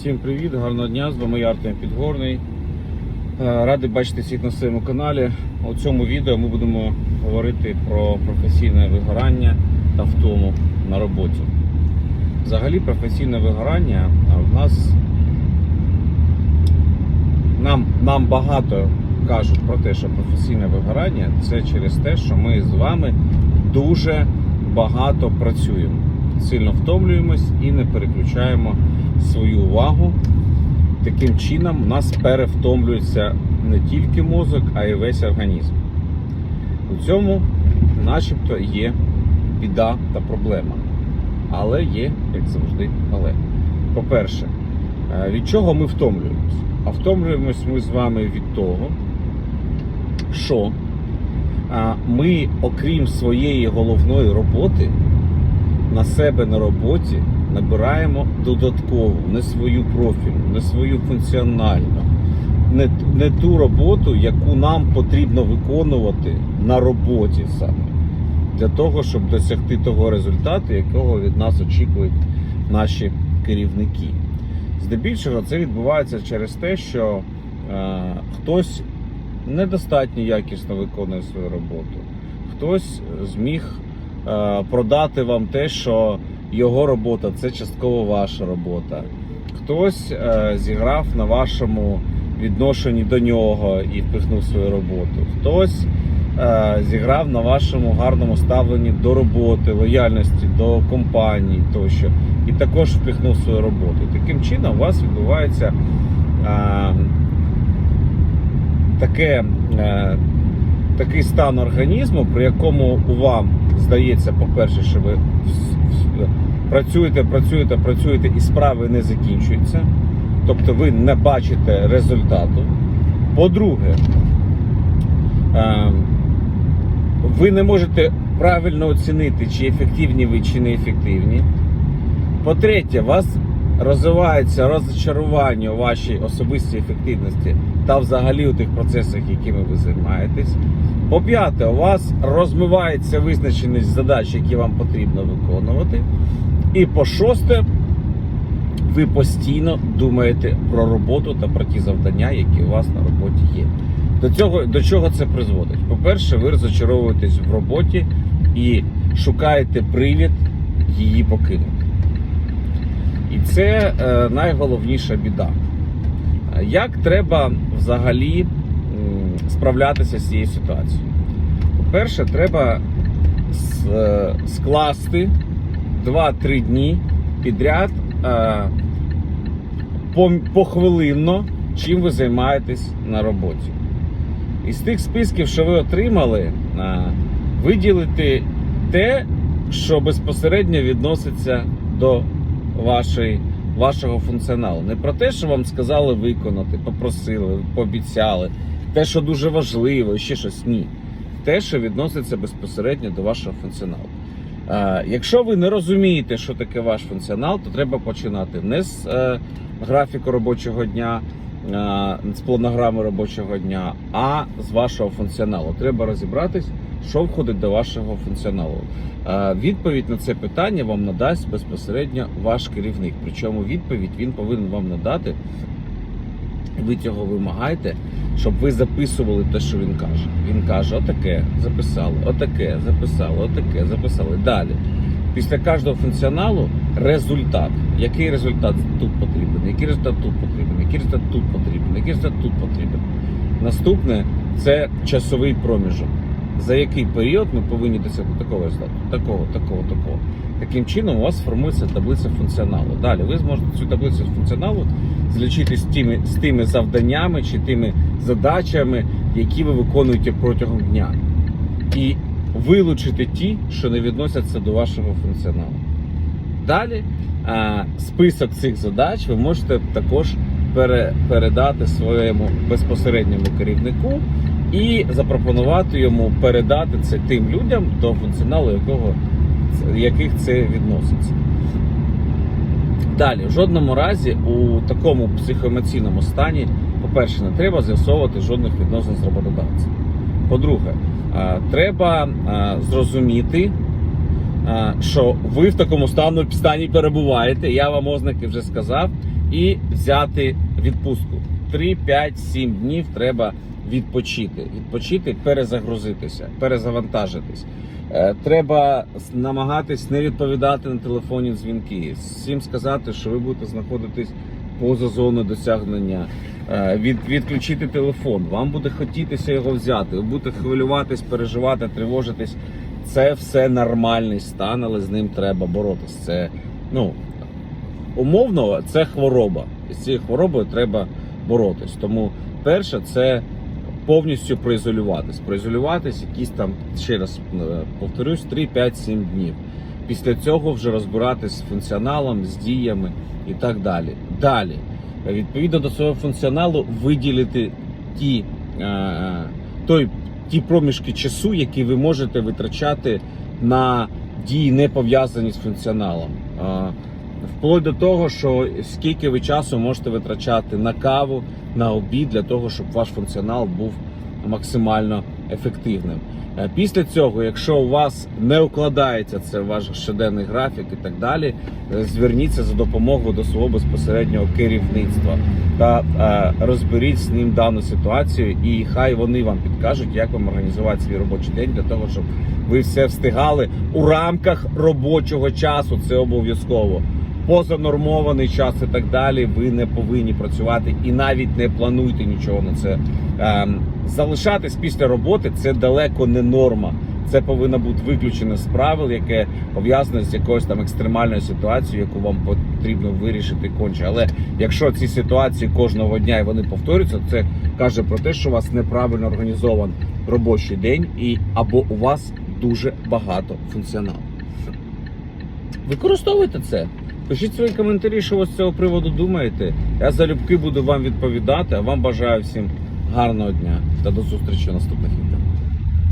Всім привіт, гарного дня, з вами я Артем Підгорний. Е, Радий бачити всіх на своєму каналі. У цьому відео ми будемо говорити про професійне вигорання та втому на роботі. Взагалі професійне вигорання в нас нам, нам багато кажуть про те, що професійне вигорання це через те, що ми з вами дуже багато працюємо, сильно втомлюємось і не переключаємо свою увагу. Таким чином у нас перевтомлюється не тільки мозок, а й весь організм. У цьому, начебто, є біда та проблема. Але є, як завжди, але. По-перше, е, від чого ми втомлюємось? А втомлюємось ми з вами від того, що ми, окрім своєї головної роботи, на себе на роботі набираємо додаткову, не свою профільну, не свою функціональну, не, не ту роботу, яку нам потрібно виконувати на роботі саме. Для того, щоб досягти того результату, якого від нас очікують наші керівники. Здебільшого це відбувається через те, що е, хтось недостатньо якісно виконує свою роботу, хтось зміг е, продати вам те, що його робота це частково ваша робота. Хтось е, зіграв на вашому відношенні до нього і впихнув свою роботу. Хтось е, зіграв на вашому гарному ставленні до роботи, лояльності до компанії тощо, і також впихнув свою роботу. Таким чином у вас відбувається е, таке, е, такий стан організму, при якому вам здається, по-перше, що ви працюєте, працюєте, працюєте і справи не закінчуються. Тобто ви не бачите результату. По-друге, е, ви не можете правильно оцінити, чи ефективні ви, чи не ефективні. По-третє, вас розвивається розчарування у вашій особистій ефективності та взагалі у тих процесах, якими ви займаєтесь. По-п'яте, у вас розмивається визначеність задач, які вам потрібно виконувати. І по шосте, ви постійно думаєте про роботу та про ті завдання, які у вас на роботі є. До цього до чого це призводить? По-перше, ви розочаровуєтесь в роботі і шукаєте привід її покинути. І це е, найголовніша біда. Е, Як треба взагалі справлятися з цією ситуацією? По-перше, треба е, скласти 2-3 дні підряд похвилинно, чим ви займаєтесь на роботі. Із тих списків, що ви отримали, виділити те, що безпосередньо відноситься до вашої, вашого функціоналу. Не про те, що вам сказали виконати, попросили, пообіцяли, те, що дуже важливо, ще щось ні. Те, що відноситься безпосередньо до вашого функціоналу. Е, Якщо ви не розумієте, що таке ваш функціонал, то треба починати не з е, графіку робочого дня, е, з планограми робочого дня, а з вашого функціоналу. Треба розібратись, що входить до вашого функціоналу. Е, Відповідь на це питання вам надасть безпосередньо ваш керівник. Причому відповідь він повинен вам надати. Ви цього вимагаєте, щоб ви записували те, що він каже. Він каже: отаке записали, отаке записали, отаке записали. Далі. Після кожного функціоналу результат. Який результат тут потрібен, який результат тут потрібен, який результат тут потрібен, який результат тут потрібен. Наступне це часовий проміжок. За який період ми повинні досягти такого результату, такого, такого, такого. Таким чином у вас формується таблиця функціоналу. Далі ви зможете цю таблицю функціоналу злічити з тими, з тими завданнями чи тими задачами, які ви виконуєте протягом дня. І вилучити ті, що не відносяться до вашого функціоналу. Далі а, список цих задач ви можете також пере, передати своєму безпосередньому керівнику і запропонувати йому передати це тим людям, до функціоналу якого яких це відноситься. Далі, в жодному разі у такому психоемоційному стані, по-перше, не треба з'ясовувати жодних відносин з роботодавцем. По-друге, е, треба е, зрозуміти, е, що ви в такому стану стані перебуваєте. Я вам ознаки вже сказав. і взяти відпустку. 3, 5, 7 днів треба відпочити. Відпочити, перезагрузитися, перезавантажитись. Е, Треба намагатись не відповідати на телефонні дзвінки. Всім сказати, що ви будете знаходитись поза зоною досягнення. Е, Від, відключити телефон. Вам буде хотітися його взяти. Ви будете хвилюватись, переживати, тривожитись. Це все нормальний стан, але з ним треба боротись. Це ну умовно, це хвороба. І з цією хворобою треба боротись. Тому перше, це повністю проізолюватись. Проізолюватись якісь там, ще раз е, повторюсь, 3, 5, 7 днів. Після цього вже розбиратись з функціоналом, з діями і так далі. Далі, е, відповідно до свого функціоналу, виділити ті, е, той, ті проміжки часу, які ви можете витрачати на дії, не пов'язані з функціоналом. Вплоть до того, що скільки ви часу можете витрачати на каву, на обід для того, щоб ваш функціонал був максимально ефективним. Е, Після цього, якщо у вас не укладається це ваш щоденний графік і так далі, е, зверніться за допомогою до свого безпосереднього керівництва та е, розберіть з ним дану ситуацію, і хай вони вам підкажуть, як вам організувати свій робочий день для того, щоб ви все встигали у рамках робочого часу. Це обов'язково. Позанормований час і так далі. Ви не повинні працювати і навіть не плануйте нічого на це. Ем, залишатись після роботи це далеко не норма. Це повинно бути виключено з правил, яке пов'язане з якоюсь там екстремальною ситуацією, яку вам потрібно вирішити конче. Але якщо ці ситуації кожного дня і вони повторюються, це каже про те, що у вас неправильно організований робочий день, і або у вас дуже багато функціоналу. Використовуйте це. Пишіть свої коментарі, що ви з цього приводу думаєте. Я залюбки буду вам відповідати, а вам бажаю всім гарного дня та до зустрічі в наступних.